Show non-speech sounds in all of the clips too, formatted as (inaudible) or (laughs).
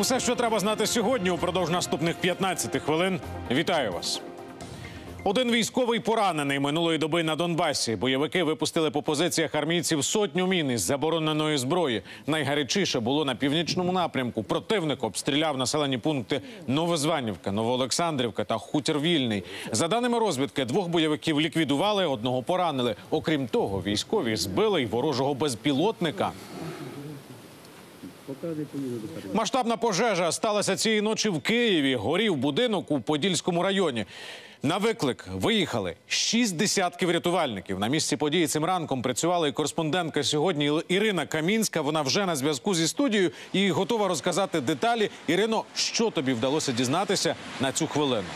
Усе, що треба знати сьогодні, упродовж наступних 15 хвилин. Вітаю вас. Один військовий поранений минулої доби на Донбасі. Бойовики випустили по позиціях армійців сотню мін із забороненої зброї. Найгарячіше було на північному напрямку. Противник обстріляв населені пункти Новозванівка, Новоолександрівка та Хутір Вільний. За даними розвідки, двох бойовиків ліквідували, одного поранили. Окрім того, військові збили й ворожого безпілотника. Масштабна пожежа сталася цієї ночі в Києві. Горів будинок у Подільському районі. На виклик виїхали шість десятків рятувальників. На місці події цим ранком працювала і кореспондентка сьогодні Ірина Камінська. Вона вже на зв'язку зі студією і готова розказати деталі. Ірино, що тобі вдалося дізнатися на цю хвилину?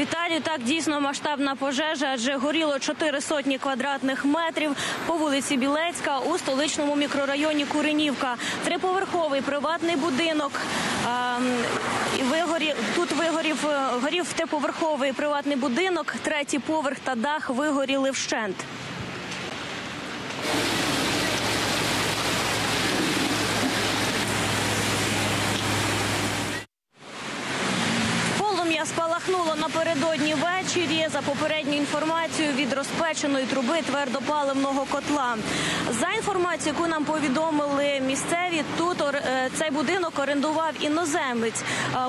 Віталію, так дійсно масштабна пожежа, адже горіло чотири сотні квадратних метрів по вулиці Білецька у столичному мікрорайоні Куренівка. Триповерховий приватний будинок. вигорів тут вигорів е, горів триповерховий приватний будинок. Третій поверх та дах вигоріли вщент. Полум'я спалахнуло напередодні ввечері за попередньою інформацією від розпеченої труби твердопаливного котла. За інформацією, яку нам повідомили місцеві, тут е, цей будинок орендував іноземець.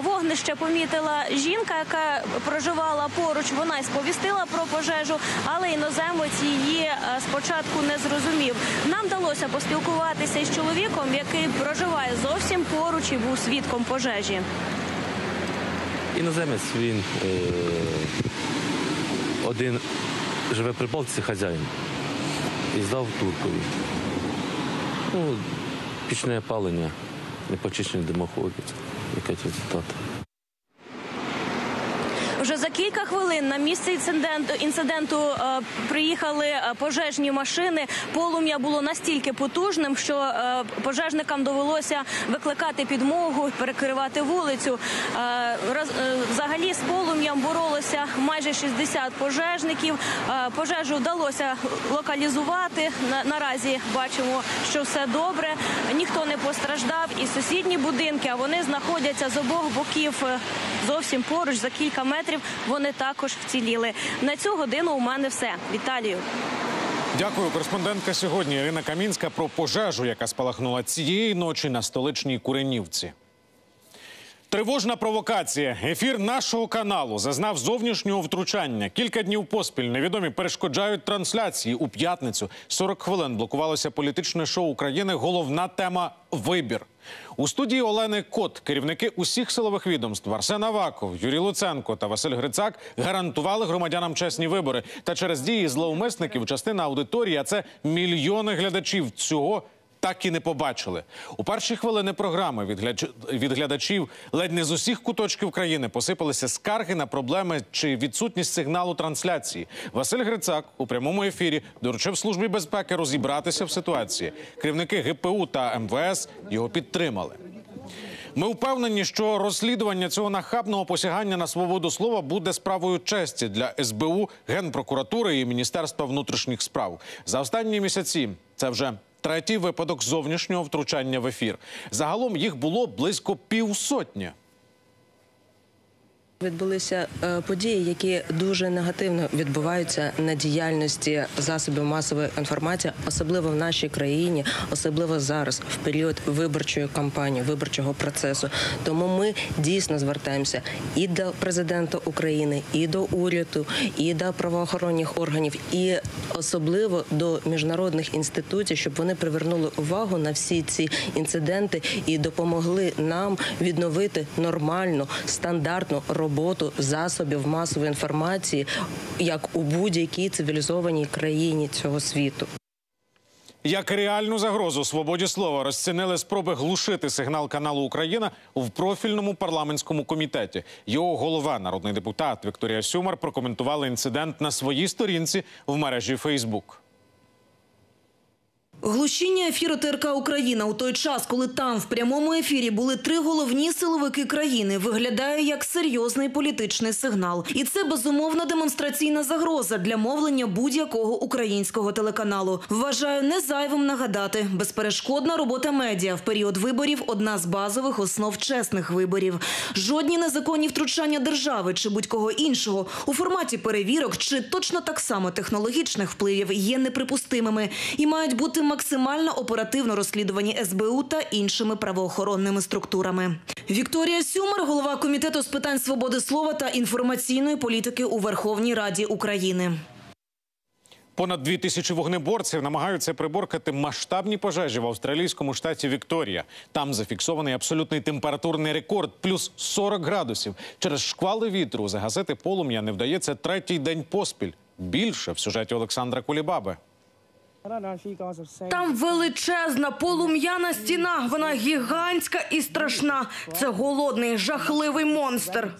Вогнище помітила жінка, яка проживала поруч. Вона й сповістила про пожежу, але іноземець її е, спочатку не зрозумів. Нам вдалося поспілкуватися із чоловіком, який проживає зовсім поруч і був свідком пожежі. Іноземець він е, один живе при Балтиці хазяїн і здав туркові. Ну, пічне опалення, непочищені димоходи. Якась результат. Вже за кілька хвилин на місце інциденту, інциденту е, приїхали е, пожежні машини. Полум'я було настільки потужним, що е, пожежникам довелося викликати підмогу, перекривати вулицю. Е, роз, е, взагалі з полум'ям боролося майже 60 пожежників. Е, пожежу вдалося локалізувати. На, наразі бачимо, що все добре. Ніхто не постраждав. І сусідні будинки, а вони знаходяться з обох боків е, зовсім поруч за кілька метрів. Вони також вціліли. На цю годину у мене все. Віталію. Дякую, кореспондентка сьогодні Ірина Камінська про пожежу, яка спалахнула цієї ночі на столичній Куренівці. Тривожна провокація. Ефір нашого каналу зазнав зовнішнього втручання. Кілька днів поспіль невідомі перешкоджають трансляції у п'ятницю. 40 хвилин блокувалося політичне шоу України. Головна тема вибір. У студії Олени Кот керівники усіх силових відомств Арсен Аваков, Юрій Луценко та Василь Грицак гарантували громадянам чесні вибори. Та через дії зловмисників частина аудиторії, а це мільйони глядачів цього так і не побачили. У перші хвилини програми від, глядачів ледь не з усіх куточків країни посипалися скарги на проблеми чи відсутність сигналу трансляції. Василь Грицак у прямому ефірі доручив службі безпеки розібратися в ситуації. Керівники ГПУ та МВС його підтримали. Ми впевнені, що розслідування цього нахабного посягання на свободу слова буде справою честі для СБУ, Генпрокуратури і Міністерства внутрішніх справ. За останні місяці це вже третій випадок зовнішнього втручання в ефір. Загалом їх було близько півсотні. Відбулися е, події, які дуже негативно відбуваються на діяльності засобів масової інформації, особливо в нашій країні, особливо зараз, в період виборчої кампанії, виборчого процесу. Тому ми дійсно звертаємося і до президента України, і до уряду, і до правоохоронних органів, і особливо до міжнародних інституцій, щоб вони привернули увагу на всі ці інциденти і допомогли нам відновити нормальну стандартну роботу засобів масової інформації, як у будь-якій цивілізованій країні цього світу. Як реальну загрозу свободі слова розцінили спроби глушити сигнал каналу Україна в профільному парламентському комітеті. Його голова, народний депутат Вікторія Сюмар, прокоментувала інцидент на своїй сторінці в мережі Фейсбук. Глушіння ефіру ТРК Україна у той час, коли там в прямому ефірі були три головні силовики країни, виглядає як серйозний політичний сигнал. І це безумовно демонстраційна загроза для мовлення будь-якого українського телеканалу. Вважаю не зайвим нагадати, безперешкодна робота медіа в період виборів одна з базових основ чесних виборів. Жодні незаконні втручання держави чи будь-кого іншого у форматі перевірок чи точно так само технологічних впливів є неприпустимими і мають бути максимально оперативно розслідувані СБУ та іншими правоохоронними структурами. Вікторія Сюмер, голова комітету з питань свободи слова та інформаційної політики у Верховній Раді України. Понад дві тисячі вогнеборців намагаються приборкати масштабні пожежі в австралійському штаті Вікторія. Там зафіксований абсолютний температурний рекорд плюс 40 градусів. Через шквали вітру загасити полум'я не вдається третій день поспіль. Більше в сюжеті Олександра Кулібаби. Там величезна полум'яна стіна. Вона гігантська і страшна. Це голодний, жахливий монстр.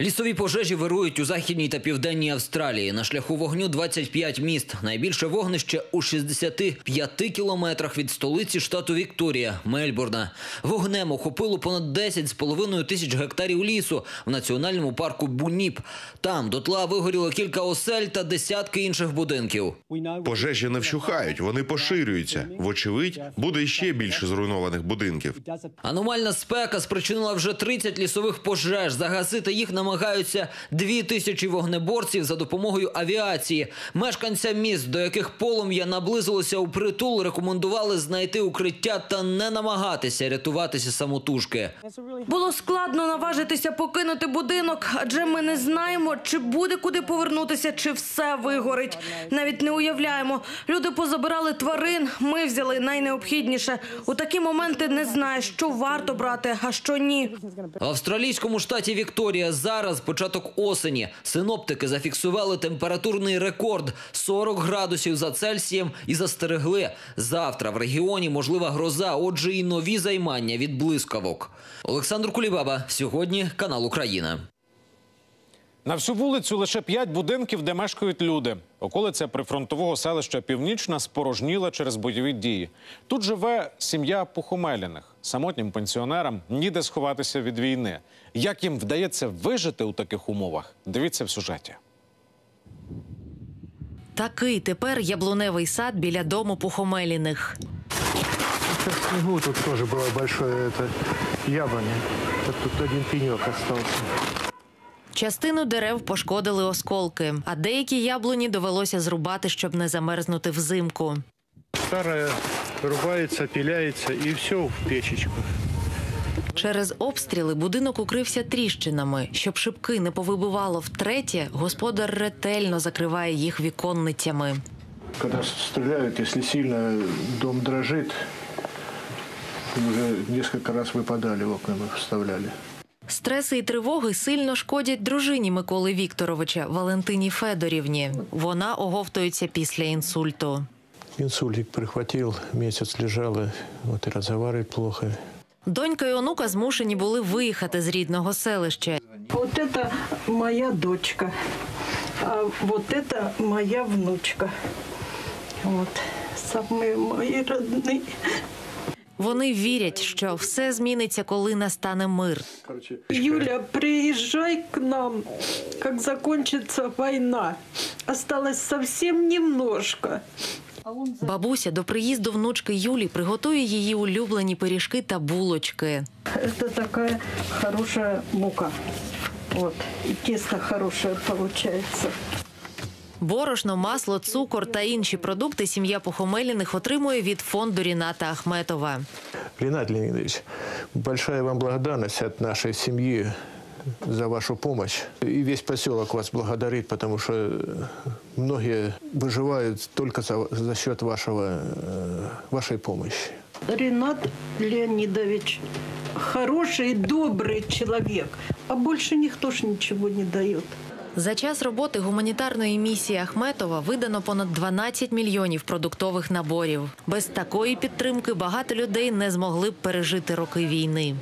Лісові пожежі вирують у західній та південній Австралії. На шляху вогню 25 міст. Найбільше вогнище у 65 кілометрах від столиці штату Вікторія, Мельбурна. Вогнем охопило понад 10,5 тисяч гектарів лісу в національному парку Буніп. Там дотла вигоріло кілька осель та десятки інших будинків. Пожежі не вщухають, вони поширюються. Вочевидь, буде ще більше зруйнованих будинків. Аномальна спека спричинила вже 30 лісових пожеж. Загасити їх намагаються дві тисячі вогнеборців за допомогою авіації. Мешканцям міст, до яких полум'я наблизилося у притул, рекомендували знайти укриття та не намагатися рятуватися самотужки. Було складно наважитися покинути будинок, адже ми не знаємо, чи буде куди повернутися, чи все вигорить. Навіть не уявляємо. Люди позабирали тварин. Ми взяли найнеобхідніше. У такі моменти не знаєш, що варто брати, а що ні. В австралійському штаті Вікторія зараз початок осені. Синоптики зафіксували температурний рекорд 40 градусів за Цельсієм і застерегли. Завтра в регіоні можлива гроза, отже, і нові займання від блискавок. Олександр Кулібаба сьогодні канал Україна. На всю вулицю лише п'ять будинків, де мешкають люди. Околиця прифронтового селища Північна спорожніла через бойові дії. Тут живе сім'я Пухомеліних. Самотнім пенсіонерам ніде сховатися від війни. Як їм вдається вижити у таких умовах? Дивіться в сюжеті. Такий тепер яблуневий сад біля дому Пухомеліних. В тут большое это яблоня. Так тут один пенек остался. Частину дерев пошкодили осколки, а деякі яблуні довелося зрубати, щоб не замерзнути взимку. Старая рубается, пиляется и все в печечку. Через обстріли будинок укрився тріщинами. Щоб шибки не повибивало втретє, господар ретельно закриває їх віконницями. Когда стреляют, если сильно дом дрожит, уже несколько раз выпадали, в окна мы вставляли. Стреси і тривоги сильно шкодять дружині Миколи Вікторовича Валентині Федорівні. Вона оговтується після інсульту. Инсультик прихватил, месяц лежала, вот и разговаривает плохо. Донька і онука змушені були виїхати з рідного селища. Вот это моя дочка, а вот это моя внучка. Вот, самые мои родные. Вони вірять, що все зміниться, коли настане мир. Юля, приезжай к нам, как закончится война. Осталось совсем немножко. Бабуся до приїзду внучки Юлі приготує її улюблені пиріжки та булочки. Это такая хорошая мука. Вот, и тесто хорошее получается. Борошно, масло, цукор та інші продукти сім'я Похомеліних отримує від фонду Ріната Ахметова. Ренат Леонидович, большая вам благодарность от нашей семьи за вашу помощь. И весь поселок вас благодарит, потому что э, многие выживают только за, за счет вашего, э, вашей помощи. Ренат Леонидович хороший, добрый человек, а больше никто ж ничего не дает. За час роботи гуманітарної місії Ахметова видано понад 12 мільйонів продуктових наборів. Без такої підтримки багато людей не змогли б пережити роки війни.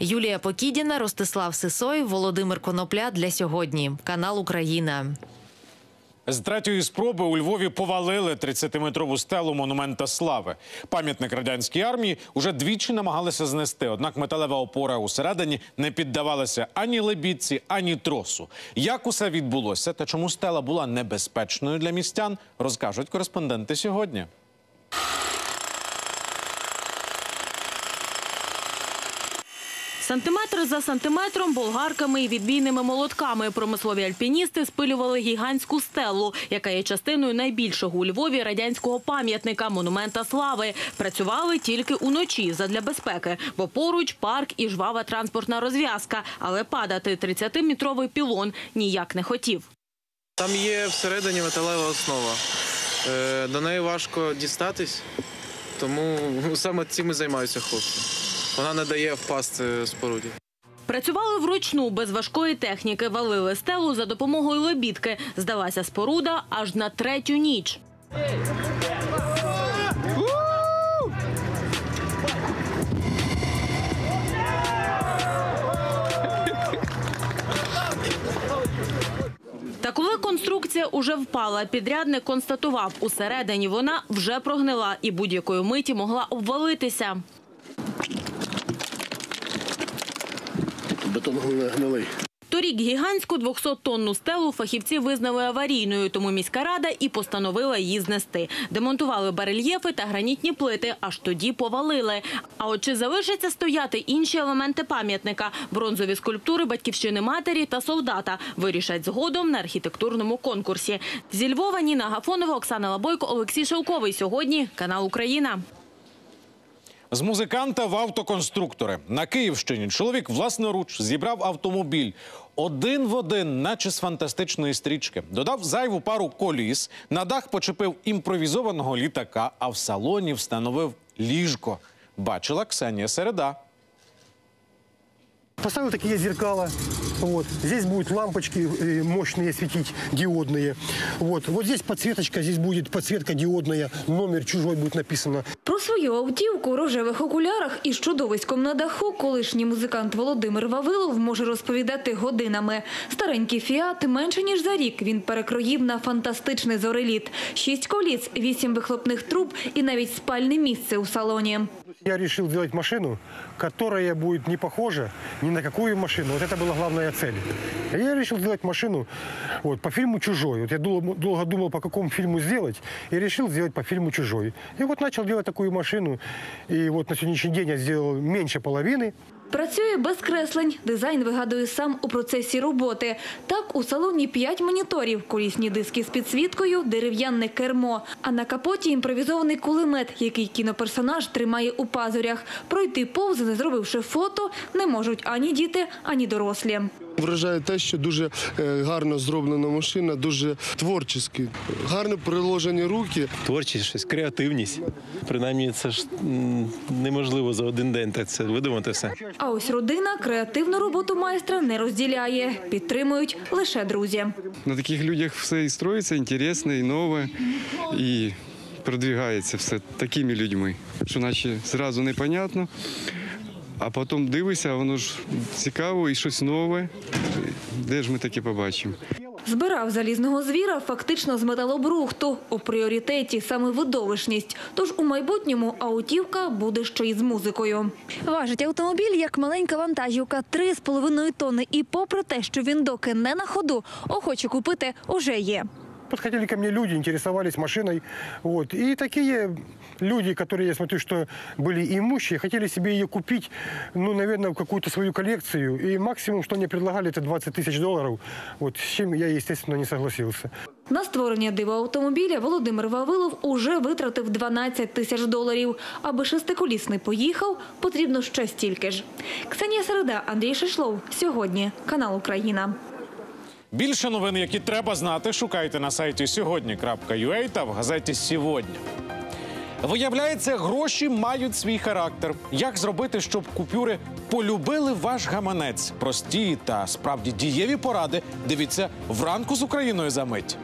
Юлія Покідіна, Ростислав Сисой, Володимир Конопля для сьогодні. Канал Україна. З третьої спроби у Львові повалили 30-метрову стелу монумента слави. Пам'ятник радянській армії уже двічі намагалися знести. Однак металева опора усередині не піддавалася ані лебідці, ані тросу. Як усе відбулося та чому стела була небезпечною для містян, розкажуть кореспонденти сьогодні. Сантиметр за сантиметром, болгарками і відбійними молотками промислові альпіністи спилювали гігантську стелу, яка є частиною найбільшого у Львові радянського пам'ятника монумента слави. Працювали тільки уночі задля безпеки, бо поруч парк і жвава транспортна розв'язка. Але падати 30-метровий пілон ніяк не хотів. Там є всередині металева основа. Е, До неї важко дістатись, тому (laughs) саме цим і займаються хлопці. Вона не дає впасти споруді. Працювали вручну, без важкої техніки, валили стелу за допомогою лебідки. Здалася споруда аж на третю ніч. Та коли конструкція уже впала, підрядник констатував, усередині вона вже прогнила і будь-якої миті могла обвалитися. Бетон гнилий. Торік гігантську 200-тонну стелу фахівці визнали аварійною, тому міська рада і постановила її знести. Демонтували барельєфи та гранітні плити, аж тоді повалили. А от чи залишаться стояти інші елементи пам'ятника – бронзові скульптури батьківщини матері та солдата – вирішать згодом на архітектурному конкурсі. Зі Львова Ніна Гафонова, Оксана Лабойко, Олексій Шелковий. Сьогодні канал Україна. З музиканта в автоконструктори на Київщині чоловік власноруч зібрав автомобіль один в один, наче з фантастичної стрічки. Додав зайву пару коліс, на дах почепив імпровізованого літака, а в салоні встановив ліжко. Бачила Ксенія Середа. Поставил такие зеркала. Вот. Здесь будут лампочки э, мощные светить, диодные. Вот. вот здесь подсветочка, здесь будет подсветка диодная, номер чужой будет написано. Про свою автівку у рожевих окулярах із чудовиськом на даху колишній музикант Володимир Вавилов може розповідати годинами. Старенький фіат менше ніж за рік він перекроїв на фантастичний зореліт. Шість коліц, вісім вихлопних труб і навіть спальне місце у салоні. Я решил сделать машину, которая будет не похожа ни на какую машину. Вот это была главная цель. И Я решил сделать машину вот, по фильму «Чужой». Вот я долго, долго думал, по какому фильму сделать, и решил сделать по фильму «Чужой». И вот начал делать такую машину. И вот на сегодняшний день я сделал меньше половины. Працює без креслень. Дизайн вигадує сам у процесі роботи. Так, у салоні п'ять моніторів, колісні диски з підсвіткою, дерев'яне кермо. А на капоті імпровізований кулемет, який кіноперсонаж тримає у пазурях. Пройти повз, не зробивши фото, не можуть ані діти, ані дорослі. Вражає те, що дуже е, гарно зроблена машина, дуже творча. Гарно приложені руки. Творчість, щось, креативність. Принаймні, це ж неможливо за один день так це видумати все. А ось родина креативну роботу майстра не розділяє. Підтримують лише друзі. На таких людях все і строїться, інтересне, і нове, і продвигається все такими людьми, що наче зразу непонятно, а потім дивишся, воно ж цікаво і щось нове. Де ж ми таке побачимо? Збирав залізного звіра фактично з металобрухту. У пріоритеті саме видовищність. Тож у майбутньому аутівка буде ще й з музикою. Важить автомобіль як маленька вантажівка 3,5 тонни. І попри те, що він доки не на ходу, охочі купити уже є Подходили ко мне люди, интересовались машиной. Вот. И такие люди, которые, я смотрю, что были имущие, хотели себе ее купить, ну, наверное, в какую-то свою коллекцию. И максимум, что они предлагали, это 20 тысяч долларов. Вот, с чем я, естественно, не согласился. На створення дива автомобіля Володимир Вавилов уже витратив 12 тисяч доларів. Аби шестиколісний поїхав, потрібно ще стільки ж. Ксенія Середа, Андрій Шишлов. Сьогодні. Канал Україна. Більше новин, які треба знати, шукайте на сайті сьогодні.ua та в газеті «Сьогодні». Виявляється, гроші мають свій характер. Як зробити, щоб купюри полюбили ваш гаманець? Прості та справді дієві поради. Дивіться вранку з Україною за мить.